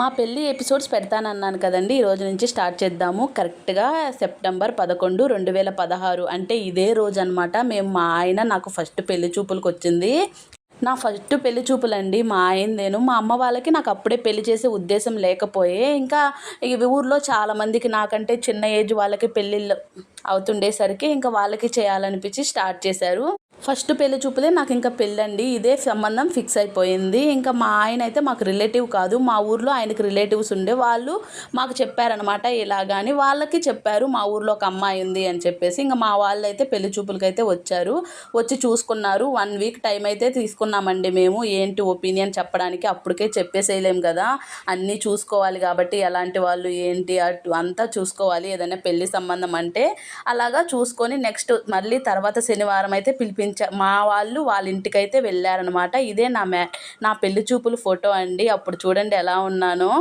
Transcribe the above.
మా పెళ్ళి ఎపిసోడ్స్ పెడతానన్నాను కదండి. ఈ రోజు నుంచి స్టార్ట్ చేద్దాము. కరెక్ట్గా సెప్టెంబర్ పదకొండు రెండు వేల పదహారు అంటే ఇదే రోజు అనమాట మేము మా ఆయన నాకు ఫస్ట్ పెళ్ళి చూపులకు వచ్చింది నా ఫస్ట్ పెళ్ళి చూపులండి. మా ఆయనదేను మా అమ్మ వాళ్ళకి నాకు అప్పుడే పెళ్ళి చేసే ఉద్దేశం లేకపోయే ఇంకా ఈ ఊర్లో చాలామందికి నాకంటే చిన్న ఏజ్ వాళ్ళకి పెళ్ళిళ్ళు అవుతుండేసరికి ఇంకా వాళ్ళకి చేయాలనిపించి స్టార్ట్ చేశారు. ఫస్ట్ పెళ్ళి చూపులే నాకు ఇంకా పెళ్ళండి ఇదే సంబంధం ఫిక్స్ అయిపోయింది. ఇంకా మా ఆయన అయితే మాకు రిలేటివ్ కాదు మా ఊర్లో ఆయనకి రిలేటివ్స్ ఉండే వాళ్ళు మాకు చెప్పారనమాట ఇలాగాని వాళ్ళకి చెప్పారు మా ఊర్లో ఒక అమ్మాయి ఉంది అని చెప్పేసి. ఇంకా మా వాళ్ళు అయితే పెళ్ళి చూపులకి అయితే వచ్చారు వచ్చి చూసుకున్నారు. వన్ వీక్ టైం అయితే తీసుకున్నామండి మేము ఏంటి ఒపీనియన్ చెప్పడానికి అప్పటికే చెప్పేసేయలేం కదా. అన్నీ చూసుకోవాలి కాబట్టి ఎలాంటి వాళ్ళు ఏంటి అటు అంతా చూసుకోవాలి ఏదైనా పెళ్ళి సంబంధం అంటే అలాగా చూసుకొని నెక్స్ట్ మళ్ళీ తర్వాత శనివారం అయితే ఇంచ మా వాళ్ళు వాళ్ళ ఇంటికైతే వెళ్ళారనమాట ఇదే నా మ్యా నా పెళ్ళి చూపుల ఫోటో అండి. అప్పుడు చూడండి ఎలా ఉన్నానో.